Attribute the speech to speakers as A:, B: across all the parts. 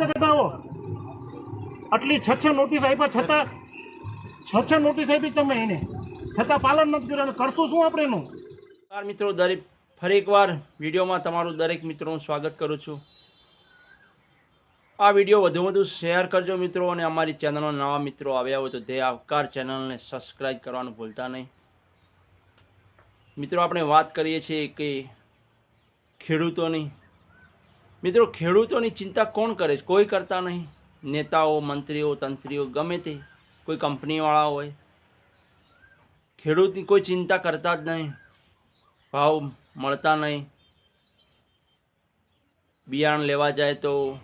A: પરચા કઢાવો આટલી છ છ નોટિસ આપ્યા છતાં, છ છ નોટિસ આપી તમે એને. છતાં પાલન નથી કર્યું કરશું શું આપણે એનું?
B: નમસ્કાર મિત્રો, દરેક ફરી એકવાર વિડીયોમાં તમારું દરેક મિત્રોનું સ્વાગત કરું છું. આ વીડિયો વધુ વધુ શેર કરજો મિત્રો અને અમારી ચેનલમાં નવા મિત્રો આવ્યા હોય તો તે આવકાર ચેનલને સબસ્ક્રાઈબ કરવાનું ભૂલતા નહીં. મિત્રો, આપણે વાત કરીએ છીએ કે ખેડૂતોની મિત્રો, ખેડૂતોની ચિંતા કોણ કરે છે? કોઈ કરતા નહીં. નેતાઓ, મંત્રીઓ, તંત્રીઓ ગમે તે. કોઈ કંપનીવાળા હોય. ખેડૂતની કોઈ ચિંતા કરતા જ નહીં. ભાવ મળતા નહીં. બિયારણ લેવા જાય તો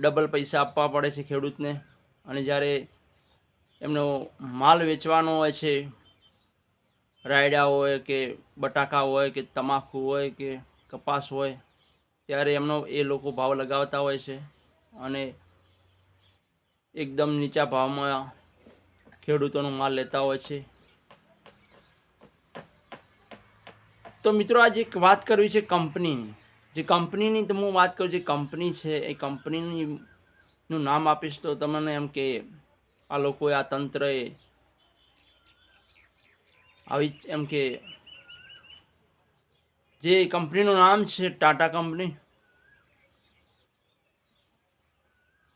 B: ડબલ પૈસા આપવા પડે છે ખેડૂતને. અને જ્યારે એમનો માલ વેચવાનો હોય છે, રાયડા હોય કે બટાકા હોય કે તમાકુ હોય કે કપાસ હોય ત્યારે એમનો એ લોકો ભાવ લગાવતા હોય છે અને એકદમ નીચા ભાવમાં ખેડૂતોનો માલ લેતા હોય છે. તો મિત્રો આજે એક વાત કરવી છે કંપનીની. જે કંપનીની તો હું વાત કરું, જે કંપની છે, એ કંપનીનું નામ આપીશ તો તમને એમ કે આ લોકોએ આ તંત્રએ આવી એમ કે જે કંપનીનું નામ છે ટાટા કંપની.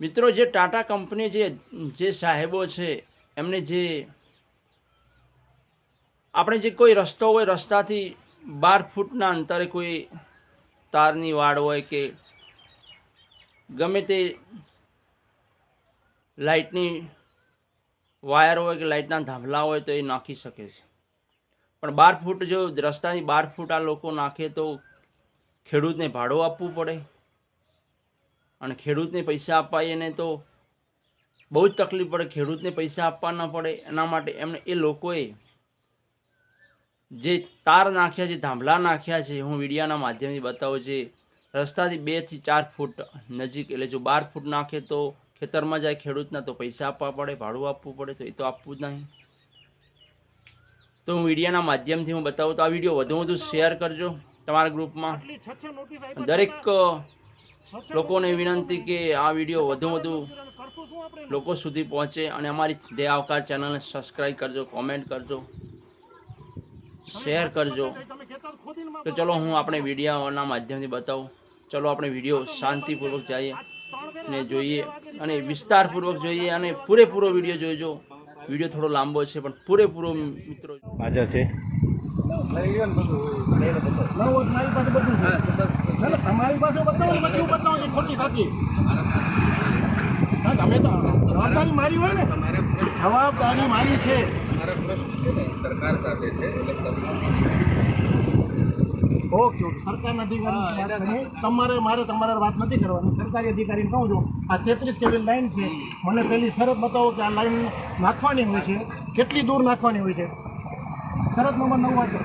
B: મિત્રો, જે ટાટા કંપની જે જે સાહેબો છે, એમને જે આપણે જે કોઈ રસ્તો હોય, રસ્તાથી બાર ફૂટના અંતરે કોઈ તારની વાડ હોય કે ગમે તે લાઇટની વાયર હોય કે લાઇટના ધાબલા હોય તો એ નાખી શકે છે. પણ બાર ફૂટ જો રસ્તાની બાર ફૂટ આ લોકો નાખે તો ખેડૂતને ભાડું આપવું પડે. અને ખેડૂતને પૈસા આપવા એને તો બહુ જ તકલીફ પડે. ખેડૂતને પૈસા આપવા ન પડે. એના માટે એમને એ લોકોએ જે તાર નાખ્યા છે, ધાંભલા નાખ્યા છે, હું વિડીયાના માધ્યમથી બતાવું છે રસ્તાથી બેથી ચાર ફૂટ નજીક, એટલે જો બાર ફૂટ નાખે તો ખેતરમાં જાય ખેડૂતના, તો પૈસા આપવા પડે, ભાડું આપવું પડે, તો એ તો આપવું જ નહીં. તો હું વિડીયાના માધ્યમથી હું બતાવું તો આ વીડિયો વધુ વધુ શેર કરજો તમારા ગ્રુપમાં. દરેક લોકોને વિનંતી કે આ વીડિયો વધુ વધુ? લોકો સુધી પહોંચે અને અમારી દે આવકાર ચેનલને સબસ્ક્રાઈબ કરજો કોમેન્ટ કરજો શેર કરજો. તો ચલો હું આપણે વિડીયોના માધ્યમથી બતાવું. ચલો આપણે વીડિયો શાંતિપૂર્વક જઈએ ને જોઈએ અને વિસ્તારપૂર્વક જોઈએ અને પૂરેપૂરો વીડિયો જોઈજો. વીડિયો થોડો લાંબો છે પણ પૂરેપૂરો મિત્રો
C: મજા છે.
A: છે તમારી પાસે બતાવો બધું બતાવો એ ખોટી સાચી તમે તો જવાબદારી મારી હોય ને જવાબદારી મારી છે ઓકે ઓકે. સરકારના અધિકારી વાત નહીં. તમારે મારે તમારે વાત નથી કરવાની. સરકારી અધિકારીને કહું છું આ તેત્રીસ કેવી લાઈન છે? મને પહેલી શરત બતાવો કે આ લાઈન નાખવાની હોય છે. કેટલી દૂર નાખવાની હોય છે? શરત નંબર નવ વાંચો.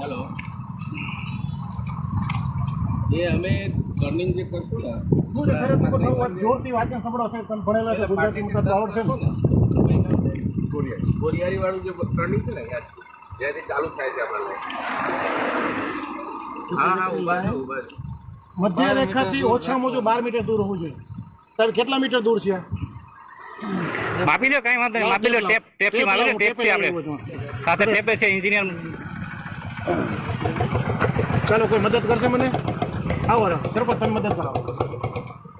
D: હેલો એ અમે ટર્નિંગ જે કરશું ને
A: શું છે? શરત નંબર નવ વાંચો. જોરથી વાંચન સંભળાવો છે તમે ભણેલા છે ગુજરાતી આવડશે ને?
D: ગોરિયારી વાળું જે ટર્નિંગ છે ને યાદ જ્યાંથી ચાલુ થાય છે આપણે હા હા ઊભા છે ઊભા છે
A: મધ્ય રેખાથી ઓછામાં ઓછું બાર મીટર દૂર હોવું જોઈએ. સાહેબ કેટલા મીટર દૂર છે?
C: માપી લો કઈ વાંધો નહીં. માપી લો ટેપ ટેપથી માપી લો ટેપ છે આપણે. સાથે ટેપે છે એન્જિનિયર
A: ચાલો કોઈ મદદ કરશે મને? આવો સરપંચ તમે મદદ કરાવો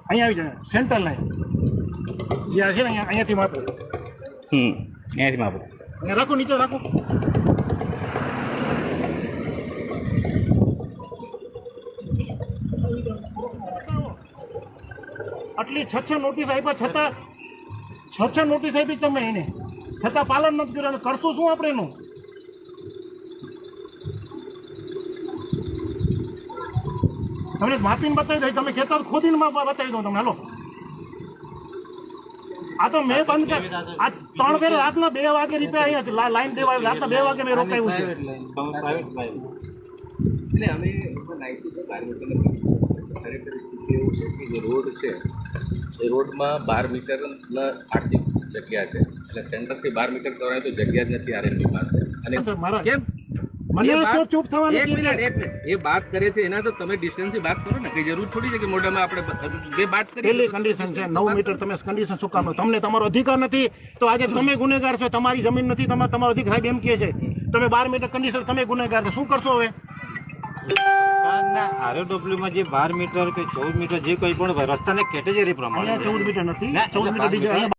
A: અહીંયા આવી જાય સેન્ટર લાઈન. જ્યાં છે ને અહીંયા અહીંયાથી માપો.
C: હમ અહીંયાથી માપો.
A: અહીંયા રાખો નીચે રાખો. છ છ નોટિસ આપ્યા છતાં છ છ નોટિસ આપી તમે એને. છતાં પાલન નથી કર્યું. અને કરશું શું આપણે એનું? તમને માપીને બતાવી દઈ તમે ખેતર ખોદીને મા- બતાવી દઉં તમને. હાલો. આ તો મેં બંધ કર આ ત્રણ ફેર રાતના બે વાગે રિપેર અહીંયા લાઈન દેવા રાતના બે વાગે મેં રોકાયું છે.
D: એટલે અમે ખરેખર સ્થિતિ એવું છે કે જે રોડ છે એ રોડમાં બાર મીટરના આટલી જગ્યા છે. એટલે સેન્ટરથી બાર મીટર કરવાની તો જગ્યા જ નથી આરએમની પાસે. અને કેમ? એ વાત- કરે છે એના તો તમે ડિસ્ટન્સથી વાત કરો ને. કઈ જરૂર થોડી છે કે મોઢામાં આપણે બ- બે વાત કરી
A: પેલી કન્ડિશન છે નવ મીટર તમે કન્ડિશન શું કામ? તમને તમારો અધિકાર નથી. તો આજે તમે ગુનેગાર છો તમારી જમીન નથી તમારો તમારો અધિકાર સાહેબ એમ કહે છે. તમે બાર મીટર કન્ડિશન તમે ગુનેગાર છો. શું કરશો હવે?
C: સરકારના આરઓડબ્લ્યુમાં જે બાર મીટર કે ચૌદ મીટર જે કોઈ પણ રસ્તાને કેટેગરી પ્રમાણે
A: ચૌદ મીટર નથી. ચૌદ મીટર બીજા